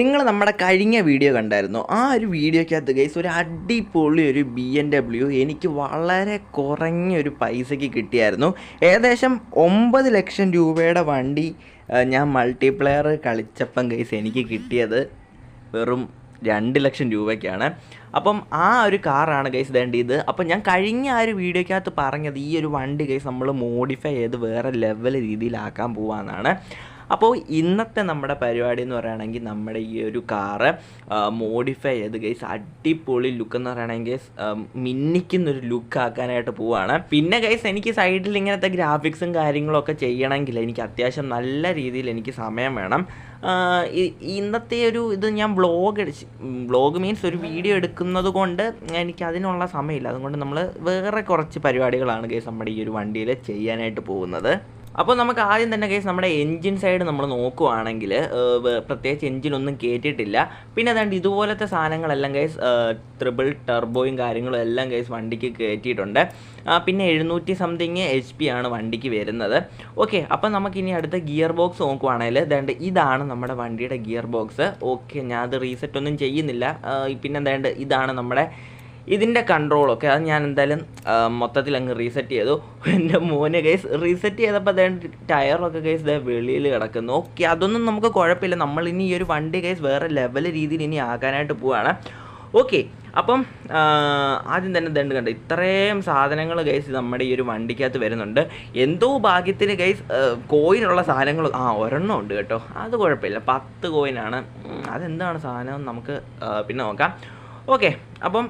നിങ്ങൾ നമ്മുടെ കഴിഞ്ഞ വീഡിയോ കണ്ടായിരുന്നു? ആ ഒരു വീഡിയോക്കകത്ത് ഗൈസ് ഒരു അടിപൊളി ഒരു ബി എൻ ഡബ്ല്യു എനിക്ക് വളരെ കുറഞ്ഞ ഒരു പൈസയ്ക്ക് കിട്ടിയായിരുന്നു. ഏകദേശം ഒമ്പത് ലക്ഷം രൂപയുടെ വണ്ടി ഞാൻ മൾട്ടിപ്ലെയർ കളിച്ചപ്പം ഗൈസ് എനിക്ക് കിട്ടിയത് വെറും രണ്ട് ലക്ഷം രൂപയ്ക്കാണ്. അപ്പം ആ ഒരു കാറാണ് ഗൈസ് വേണ്ട ഇത്. അപ്പം ഞാൻ കഴിഞ്ഞ ആ ഒരു വീഡിയോക്കകത്ത് പറഞ്ഞത് ഈ ഒരു വണ്ടി ഗൈസ് നമ്മൾ മോഡിഫൈ ചെയ്ത് വേറെ ലെവൽ രീതിയിലാക്കാൻ പോവാന്നാണ്. അപ്പോൾ ഇന്നത്തെ നമ്മുടെ പരിപാടി എന്ന് പറയുകയാണെങ്കിൽ നമ്മുടെ ഈ ഒരു കാറ് മോഡിഫൈ ചെയ്ത് ഗൈസ് അടിപൊളി ലുക്ക് എന്ന് പറയുകയാണെങ്കിൽ മിന്നിക്കുന്നൊരു ലുക്ക് ആക്കാനായിട്ട് പോവുകയാണ് പിന്നെ ഗൈസ് എനിക്ക് സൈഡിൽ ഇങ്ങനത്തെ ഗ്രാഫിക്സും കാര്യങ്ങളൊക്കെ ചെയ്യണമെങ്കിൽ എനിക്ക് അത്യാവശ്യം നല്ല രീതിയിൽ എനിക്ക് സമയം വേണം. ഇന്നത്തെ ഒരു ഇത് ഞാൻ വ്ളോഗ് വ്ളോഗ് മീൻസ് ഒരു വീഡിയോ എടുക്കുന്നത് കൊണ്ട് എനിക്ക് അതിനുള്ള സമയമില്ല. അതുകൊണ്ട് നമ്മൾ വേറെ കുറച്ച് പരിപാടികളാണ് ഗൈസ് നമ്മുടെ ഈ ഒരു വണ്ടിയിൽ ചെയ്യാനായിട്ട് പോകുന്നത്. അപ്പോൾ നമുക്ക് ആദ്യം തന്നെ കേസ് നമ്മുടെ എൻജിൻ സൈഡ് നമ്മൾ നോക്കുവാണെങ്കിൽ പ്രത്യേകിച്ച് എൻജിനൊന്നും കയറ്റിയിട്ടില്ല പിന്നെ അതാണ്ട് ഇതുപോലത്തെ സാധനങ്ങളെല്ലാം കേസ് ത്രിബിൾ ടർബോയും കാര്യങ്ങളും എല്ലാം കേസ് വണ്ടിക്ക് കയറ്റിയിട്ടുണ്ട് പിന്നെ എഴുന്നൂറ്റി സംതിങ് എച്ച് പി ആണ് വണ്ടിക്ക് വരുന്നത്. ഓക്കെ അപ്പം നമുക്കിനി അടുത്ത ഗിയർ ബോക്സ് നോക്കുവാണെങ്കിൽ അതുകൊണ്ട് ഇതാണ് നമ്മുടെ വണ്ടിയുടെ ഗിയർ ബോക്സ് ഓക്കെ ഞാൻ അത് റീസെറ്റ് ഒന്നും ചെയ്യുന്നില്ല. പിന്നെ എന്താണ്ട് ഇതാണ് നമ്മുടെ ഇതിന്റെ കൺട്രോളൊക്കെ അത് ഞാൻ എന്തായാലും മൊത്തത്തിൽ അങ്ങ് റീസെറ്റ് ചെയ്തു. എന്റെ മോന് കേസ് റീസെറ്റ് ചെയ്തപ്പോൾ അതായത് ടയറൊക്കെ കേസ് ദേ വെളിയിൽ കിടക്കുന്നു. ഓക്കെ അതൊന്നും നമുക്ക് കുഴപ്പമില്ല. നമ്മൾ ഇനി ഈ ഒരു വണ്ടി കേസ് വേറെ ലെവൽ രീതിയിൽ ഇനി ആക്കാനായിട്ട് പോവുകയാണ് ഓക്കെ അപ്പം ആദ്യം തന്നെ ദണ്ട് കണ്ട്? ഇത്രയും സാധനങ്ങൾ ഗൈസ് നമ്മുടെ ഈ ഒരു വണ്ടിക്കകത്ത് വരുന്നുണ്ട്. എന്തോ ഭാഗ്യത്തിന് ഗൈസ് കോയിനുള്ള സാധനങ്ങൾ ആ ഒരെണ്ണം ഉണ്ട് കേട്ടോ. അത് കുഴപ്പമില്ല. പത്ത് കോയിനാണ് അതെന്താണ് സാധനം? നമുക്ക് പിന്നെ നോക്കാം. ഓക്കെ അപ്പം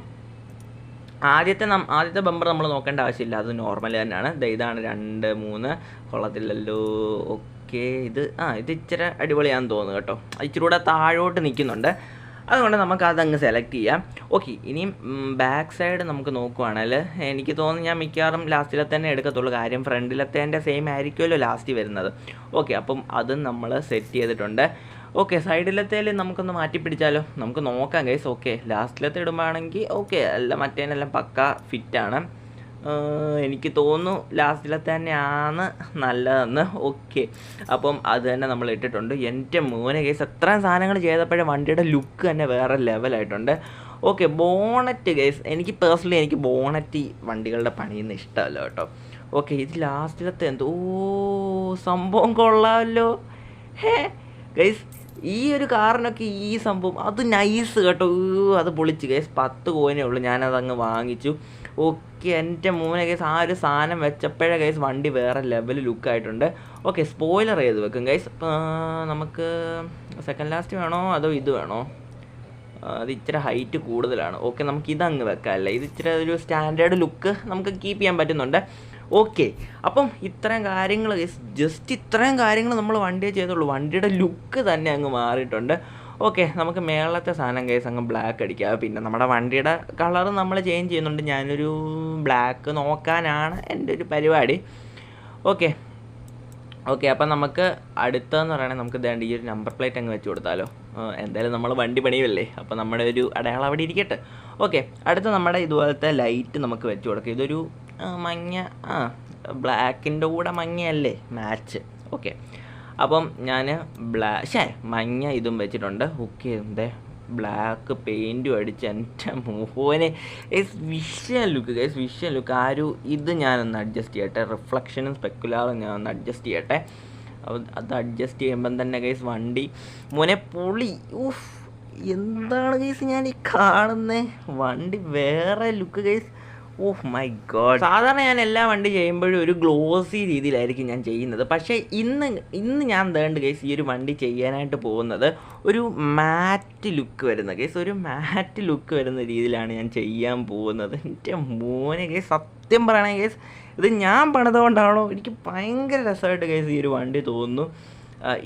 ആദ്യത്തെ നം ആദ്യത്തെ ബമ്പർ നമ്മൾ നോക്കേണ്ട ആവശ്യമില്ല. അത് നോർമൽ തന്നെയാണ്. ഇതാണ് രണ്ട് മൂന്ന്. കൊള്ളത്തില്ലല്ലോ. ഓക്കെ ഇത് ആ ഇത് ഇച്ചിരി അടിപൊളിയാണെന്ന് തോന്നുന്നു കേട്ടോ. ഇച്ചിരി കൂടെ താഴോട്ട് നിൽക്കുന്നുണ്ട്. അതുകൊണ്ട് നമുക്ക് അതങ്ങ് സെലക്ട് ചെയ്യാം. ഓക്കെ ഇനിയും ബാക്ക് സൈഡ് നമുക്ക് നോക്കുവാണെങ്കിൽ എനിക്ക് തോന്നുന്നു ഞാൻ മിക്കവാറും ലാസ്റ്റിലെ തന്നെ എടുക്കത്തുള്ളൂ. കാര്യം ഫ്രണ്ടിലത്തേന്റെ സെയിം ആയിരിക്കുമല്ലോ ലാസ്റ്റ് വരുന്നത്. ഓക്കെ അപ്പം അതും നമ്മൾ സെറ്റ് ചെയ്തിട്ടുണ്ട്. ഓക്കെ സൈഡിലത്തേൽ നമുക്കൊന്ന് മാറ്റി പിടിച്ചാലോ നമുക്ക് നോക്കാം ഗൈസ് ഓക്കെ ലാസ്റ്റിലത്തെ ഇടുമ്പോഴാണെങ്കിൽ ഓക്കെ അല്ല മറ്റേനെല്ലാം പക്ക ഫിറ്റാണ് എനിക്ക് തോന്നുന്നു ലാസ്റ്റിലത്തെ തന്നെയാണ് നല്ലതെന്ന്. ഓക്കെ അപ്പം അത് തന്നെ നമ്മൾ ഇട്ടിട്ടുണ്ട്. എന്റെ മോനെ ഗൈസ് എത്രയും സാധനങ്ങൾ ചെയ്തപ്പോഴേ വണ്ടിയുടെ ലുക്ക് തന്നെ വേറെ ലെവലായിട്ടുണ്ട് ഓക്കെ ബോണറ്റ് ഗൈസ് എനിക്ക് പേഴ്സണലി എനിക്ക് ബോണറ്റ് വണ്ടികളുടെ പണിയൊന്നും ഇഷ്ടമല്ല കേട്ടോ. ഓക്കെ ഇത് ലാസ്റ്റിലത്തെ എന്തോ സംഭവം കൊള്ളാമല്ലോ. ഹേ ഗൈസ് ഈ ഒരു കാറിനൊക്കെ ഈ സംഭവം അത് നൈസ് കേട്ടോ. അത് പൊളിച്ച്. കേസ് പത്ത് കോയിനേ ഉള്ളൂ. ഞാനത് അങ്ങ് വാങ്ങിച്ചു. ഓക്കെ എന്റെ മൂന്ന് കേസ് ആ ഒരു സാധനം വെച്ചപ്പോഴേ കേസ് വണ്ടി വേറെ ലെവൽ ലുക്കായിട്ടുണ്ട് ഓക്കെ സ്പോയിലർ ചെയ്ത് വെക്കും. കേസ് നമുക്ക് സെക്കൻഡ് ലാസ്റ്റ് വേണോ? അതോ ഇത് വേണോ? അത് ഇച്ചിരി ഹൈറ്റ് കൂടുതലാണ്. ഓക്കെ നമുക്ക് ഇതങ്ങ് വെക്കാം അല്ലേ? ഇത് ഇച്ചിരി ഒരു സ്റ്റാൻഡേർഡ് ലുക്ക് നമുക്ക് കീപ്പ് ചെയ്യാൻ പറ്റുന്നുണ്ട്. ഓക്കെ അപ്പം ഇത്രയും കാര്യങ്ങൾ ജസ്റ്റ് ഇത്രയും കാര്യങ്ങൾ നമ്മൾ വണ്ടിയെ ചെയ്തുള്ളൂ. വണ്ടിയുടെ ലുക്ക് തന്നെ അങ്ങ് മാറിയിട്ടുണ്ട്. ഓക്കെ നമുക്ക് മേളത്തെ സാധനം കേസ് അങ്ങ് ബ്ലാക്ക് അടിക്കുക പിന്നെ നമ്മുടെ വണ്ടിയുടെ കളർ നമ്മൾ ചേഞ്ച് ചെയ്യുന്നുണ്ട്. ഞാനൊരു ബ്ലാക്ക് നോക്കാനാണ് എന്റെ ഒരു പരിപാടി. ഓക്കെ ഓക്കെ അപ്പം നമുക്ക് അടുത്തതെന്ന് പറയുകയാണെങ്കിൽ നമുക്ക് ദേണ്ട ഈ ഒരു നമ്പർ പ്ലേറ്റ് അങ്ങ് വെച്ച് കൊടുത്താലോ. എന്തായാലും നമ്മൾ വണ്ടി പണിയല്ലേ അപ്പോൾ നമ്മുടെ ഒരു അടയാളം അവിടെ ഇരിക്കട്ടെ. ഓക്കെ അടുത്ത നമ്മുടെ ഇതുപോലത്തെ ലൈറ്റ് നമുക്ക് വെച്ച് കൊടുക്കാം. ഇതൊരു മഞ്ഞ ആ ബ്ലാക്കിന്റെ കൂടെ മഞ്ഞയല്ലേ? മാച്ച് ഓക്കെ അപ്പം ഞാൻ ബ്ലാ ഷേ മഞ്ഞ ഇതും വെച്ചിട്ടുണ്ട്. ഹുക്ക് ചെയ്തേ ബ്ലാക്ക് പെയിന്റും അടിച്ച് എന്റെ മോനെ. Guys visual look guys visual look ആ ഒരു ഇത് ഞാനൊന്ന് അഡ്ജസ്റ്റ് ചെയ്യട്ടെ. റിഫ്ലക്ഷനും സ്പെക്കുലാറും ഞാൻ ഒന്ന് അഡ്ജസ്റ്റ് ചെയ്യട്ടെ. അത് അഡ്ജസ്റ്റ് ചെയ്യുമ്പം തന്നെ ഗൈസ് വണ്ടി. മോനെ പൊളി. ഊഫ് എന്താണ് ഗൈസ് ഞാൻ ഈ കാണുന്നത് വണ്ടി വേറെ look guys oh my God സാധാരണ ഞാൻ എല്ലാ വണ്ടി ചെയ്യുമ്പോഴും ഒരു ഗ്ലോസി രീതിയിലായിരിക്കും ഞാൻ ചെയ്യുന്നത്. പക്ഷേ ഇന്ന് ഇന്ന് ഞാൻ തേണ്ട് കേസ് ഈ ഒരു വണ്ടി ചെയ്യാനായിട്ട് പോകുന്നത് ഒരു മാറ്റ് ലുക്ക് വരുന്ന കേസ് ഒരു മാറ്റ് ലുക്ക് വരുന്ന രീതിയിലാണ് ഞാൻ ചെയ്യാൻ പോകുന്നത്. എന്റെ മോനെ കേസ് സത്യം പറയണേ കേസ് ഇത് ഞാൻ പണിതുകൊണ്ടാണോ? എനിക്ക് ഭയങ്കര രസമായിട്ട് കേസ് ഈ ഒരു വണ്ടി തോന്നുന്നു.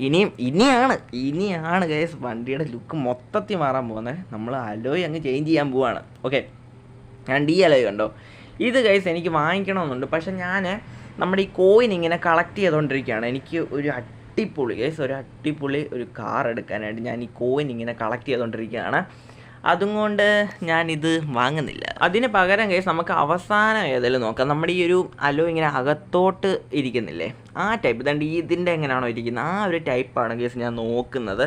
ഇനിയും ഇനിയാണ് ഇനിയാണ് കേസ് വണ്ടിയുടെ ലുക്ക് മൊത്തത്തിൽ മാറാൻ പോകുന്നത്. നമ്മൾ അലോയ് അങ്ങ് ചേഞ്ച് ചെയ്യാൻ പോവാണ്. ഓക്കെ ഞാൻ ഡി അലോയ് കണ്ടോ. ഇത് കൈസ് എനിക്ക് വാങ്ങിക്കണമെന്നുണ്ട്. പക്ഷെ ഞാൻ നമ്മുടെ ഈ കോയിൻ ഇങ്ങനെ കളക്ട് ചെയ്തുകൊണ്ടിരിക്കുകയാണ് എനിക്ക് ഒരു അട്ടിപ്പൊളി ഗൈസ് ഒരു അട്ടിപ്പൊളി ഒരു കാർ എടുക്കാനായിട്ട് ഞാൻ ഈ കോയിൻ ഇങ്ങനെ കളക്ട് ചെയ്തുകൊണ്ടിരിക്കുകയാണ് അതും കൊണ്ട് ഞാനിത് വാങ്ങുന്നില്ല. അതിന് പകരം കേസ് നമുക്ക് അവസാനം ഏതെങ്കിലും നോക്കാം. നമ്മുടെ ഈ ഒരു അലോ ഇങ്ങനെ അകത്തോട്ട് ഇരിക്കുന്നില്ലേ? ആ ടൈപ്പ് ഇതാണ്ട് ഇതിന്റെ എങ്ങനെയാണോ ഇരിക്കുന്നത്? ആ ഒരു ടൈപ്പാണ് കേസ് ഞാൻ നോക്കുന്നത്.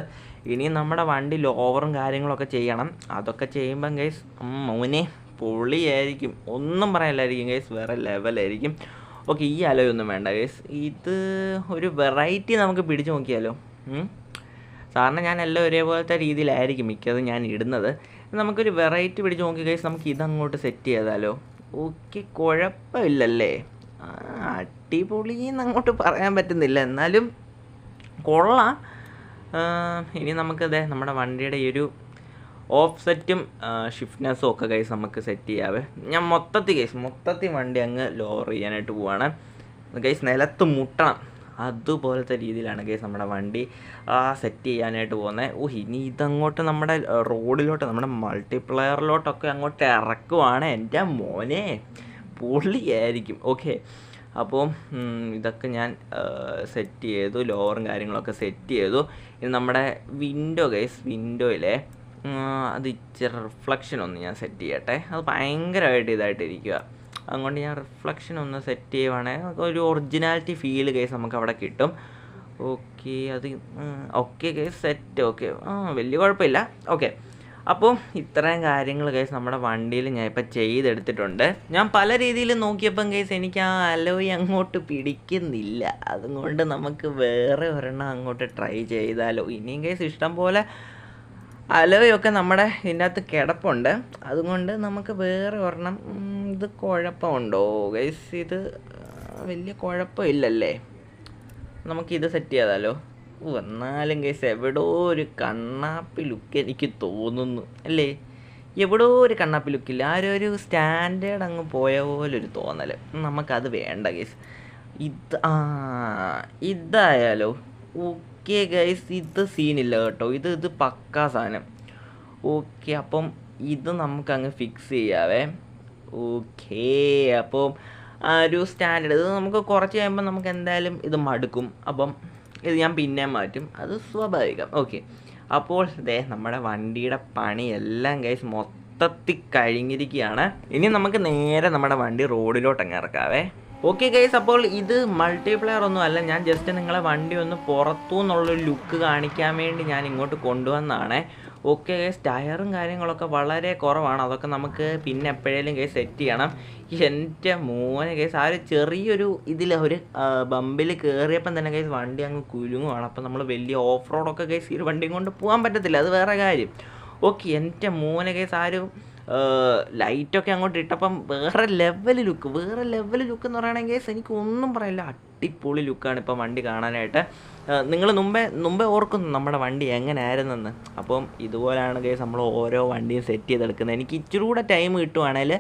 ഇനി നമ്മുടെ വണ്ടി ലോവറും കാര്യങ്ങളൊക്കെ ചെയ്യണം. അതൊക്കെ ചെയ്യുമ്പം കേസ് മോനെ. പൊളിയായിരിക്കും. ഒന്നും പറയാനില്ലായിരിക്കും ഗൈസ് വേറെ ലെവലായിരിക്കും ഓക്കെ ഈ അലോയൊന്നും വേണ്ട ഗൈസ് ഇത് ഒരു വെറൈറ്റി നമുക്ക് പിടിച്ചു നോക്കിയാലോ? സാറിന് ഞാൻ എല്ലാം ഒരേപോലത്തെ രീതിയിലായിരിക്കും മിക്കതും ഞാൻ ഇടുന്നത്. നമുക്കൊരു വെറൈറ്റി പിടിച്ച് നോക്കി ഗൈസ് നമുക്ക് ഇതങ്ങോട്ട് സെറ്റ് ചെയ്താലോ? ഓക്കെ കുഴപ്പമില്ലല്ലേ? അടിപൊളി അങ്ങോട്ട് പറയാൻ പറ്റുന്നില്ല. എന്നാലും കൊള്ളാം. ഇനി നമുക്കതേ നമ്മുടെ വണ്ടിയുടെ ഈ ഒരു ഓഫ് സെറ്റും ഷിഫ്റ്റ്നെസ്സും ഒക്കെ കൈസ് നമുക്ക് സെറ്റ് ചെയ്യാവേ. ഞാൻ മൊത്തത്തിൽ കേസ് മൊത്തത്തിൽ വണ്ടി അങ്ങ് ലോവർ ചെയ്യാനായിട്ട് പോവാണ്. കൈസ് നിലത്ത് മുട്ടണം. അതുപോലത്തെ രീതിയിലാണ് കേസ് നമ്മുടെ വണ്ടി സെറ്റ് ചെയ്യാനായിട്ട് പോകുന്നത് ഓ ഇനി ഇതങ്ങോട്ട് നമ്മുടെ റോഡിലോട്ട് നമ്മുടെ മൾട്ടിപ്ലയറിലോട്ടൊക്കെ അങ്ങോട്ട് ഇറക്കുവാണ് എന്റെ മോനെ. പൊളിയായിരിക്കും ഓക്കെ അപ്പോൾ ഇതൊക്കെ ഞാൻ സെറ്റ് ചെയ്തു ലോവറും കാര്യങ്ങളൊക്കെ സെറ്റ് ചെയ്തു. ഇനി നമ്മുടെ വിൻഡോ ഗൈസ് വിൻഡോയിലെ അത് ഇച്ചിരി റിഫ്ലക്ഷൻ ഒന്ന് ഞാൻ സെറ്റ് ചെയ്യട്ടെ. അത് ഭയങ്കരമായിട്ട് ഇതായിട്ടിരിക്കുക അതുകൊണ്ട് ഞാൻ റിഫ്ലക്ഷൻ ഒന്ന് സെറ്റ് ചെയ്യുവാണെങ്കിൽ ഒരു ഒറിജിനാലിറ്റി ഫീൽ കേസ് നമുക്ക് അവിടെ കിട്ടും. ഓക്കെ അത് ഓക്കെ കേസ് സെറ്റ് ഓക്കെ ആ വലിയ കുഴപ്പമില്ല. ഓക്കെ അപ്പോൾ ഇത്രയും കാര്യങ്ങൾ കേസ് നമ്മുടെ വണ്ടിയിൽ ഞാൻ ഇപ്പം ചെയ്തെടുത്തിട്ടുണ്ട്. ഞാൻ പല രീതിയിൽ നോക്കിയപ്പം കേസ് എനിക്ക് ആ അലോയ് അങ്ങോട്ട് പിടിക്കുന്നില്ല. അതുകൊണ്ട് നമുക്ക് വേറെ ഒരെണ്ണം അങ്ങോട്ട് ട്രൈ ചെയ്താലോ. ഇനിയും കേസ് ഇഷ്ടം പോലെ അലോയൊക്കെ നമ്മുടെ ഇതിനകത്ത് കിടപ്പുണ്ട്. അതുകൊണ്ട് നമുക്ക് വേറെ ഒരെണ്ണം ഇത് കുഴപ്പമുണ്ടോ? ഗൈസ് ഇത് വലിയ കുഴപ്പമില്ലല്ലേ? നമുക്കിത് സെറ്റ് ചെയ്താലോ? വന്നാലും ഗൈസ് എവിടോ ഒരു കണ്ണാപ്പി ലുക്ക് എനിക്ക് തോന്നുന്നു. അല്ലേ? എവിടോ ഒരു കണ്ണാപ്പി ലുക്കില്ല ആരോ ഒരു സ്റ്റാൻഡേർഡ് അങ്ങ് പോയ പോലെ ഒരു തോന്നൽ നമുക്കത് വേണ്ട ഗൈസ് ഇത് ആ ഇതായാലോ? ഓക്കെ ഗൈസ് ഇത് സീനില്ല കേട്ടോ. ഇത് ഇത് പക്കാ സാധനം. ഓക്കെ അപ്പം ഇത് നമുക്ക് അങ്ങ് ഫിക്സ് ചെയ്യാവേ. ഓക്കേ അപ്പം ആ ഒരു സ്റ്റാൻഡേർഡ് ഇത് നമുക്ക് കുറച്ച് കഴിയുമ്പോൾ നമുക്ക് എന്തായാലും ഇത് മടുക്കും. അപ്പം ഇത് ഞാൻ പിന്നെ മാറ്റും. അത് സ്വാഭാവികം. ഓക്കെ അപ്പോൾ ദേ നമ്മുടെ വണ്ടിയുടെ പണി എല്ലാം ഗൈസ് മൊത്തത്തിൽ കഴിഞ്ഞിരിക്കുകയാണ്. ഇനി നമുക്ക് നേരെ നമ്മുടെ വണ്ടി റോഡിലോട്ട് അങ്ങ് ഇറക്കാവേ. ഓക്കെ ഗൈസ് അപ്പോൾ ഇത് മൾട്ടിപ്ലെയർ ഒന്നും അല്ല. ഞാൻ ജസ്റ്റ് നിങ്ങളെ വണ്ടി ഒന്ന് പുറത്തു നിന്നുള്ളൊരു ലുക്ക് കാണിക്കാൻ വേണ്ടി ഞാൻ ഇങ്ങോട്ട് കൊണ്ടുവന്നതാണ്. ഓക്കെ ഗൈസ് ടയറും കാര്യങ്ങളൊക്കെ വളരെ കുറവാണ്. അതൊക്കെ നമുക്ക് പിന്നെ എപ്പോഴേലും കേസ് സെറ്റ് ചെയ്യണം. എന്റെ മോനെ കേസ് ആ ഒരു ചെറിയൊരു ഇതിൽ ഒരു ബമ്പിൽ കയറിയപ്പം തന്നെ കേസ് വണ്ടി അങ്ങ് കുലുങ്ങുവാണ്. അപ്പം നമ്മൾ വലിയ ഓഫ് റോഡൊക്കെ കേസ് ഈ വണ്ടിയും കൊണ്ട് പോകാൻ പറ്റത്തില്ല. അത് വേറെ കാര്യം. ഓക്കെ എന്റെ മോനെ കേസ് ആ ഒരു ലൈറ്റൊക്കെ അങ്ങോട്ട് ഇട്ടപ്പം വേറെ ലെവൽ ലുക്ക് വേറെ ലെവൽ ലുക്ക് എന്ന് പറയുകയാണെങ്കിൽ എനിക്ക് ഒന്നും പറയില്ല. അടിപൊളി ലുക്കാണ് ഇപ്പം വണ്ടി കാണാനായിട്ട്. നിങ്ങൾ മുമ്പേ മുമ്പേ ഓർക്കുന്നു നമ്മുടെ വണ്ടി എങ്ങനെയായിരുന്നെന്ന് അപ്പം ഇതുപോലെയാണ് കേസ് നമ്മൾ ഓരോ വണ്ടിയും സെറ്റ് ചെയ്തെടുക്കുന്നത്. എനിക്ക് ഇച്ചിരി കൂടെ ടൈം കിട്ടുവാണെങ്കിൽ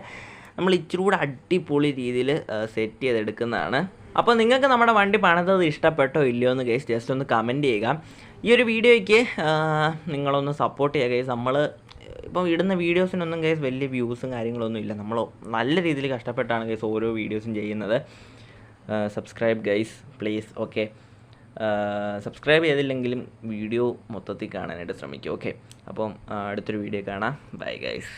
നമ്മൾ ഇച്ചിരി കൂടെ അടിപൊളി രീതിയിൽ സെറ്റ് ചെയ്തെടുക്കുന്നതാണ്. അപ്പോൾ നിങ്ങൾക്ക് നമ്മുടെ വണ്ടി പണിതത് ഇഷ്ടപ്പെട്ടോ ഇല്ലയോ എന്ന് കേസ് ജസ്റ്റ് ഒന്ന് കമന്റ് ചെയ്യുക. ഈ ഒരു വീഡിയോയ്ക്ക് നിങ്ങളൊന്ന് സപ്പോർട്ട് ചെയ്യുക കേസ് നമ്മൾ ഇപ്പം ഇടുന്ന വീഡിയോസിനൊന്നും കേസ് വലിയ വ്യൂസും കാര്യങ്ങളൊന്നും ഇല്ല. നമ്മൾ നല്ല രീതിയിൽ കഷ്ടപ്പെട്ടാണ് കേസ് ഓരോ വീഡിയോസും ചെയ്യുന്നത്. Subscribe guys please okay subscribe ചെയ്തില്ലെങ്കിലും വീഡിയോ മൊത്തത്തിൽ കാണാനായിട്ട് ശ്രമിക്കും ഓക്കെ അപ്പം അടുത്തൊരു വീഡിയോ കാണാം. Bye guys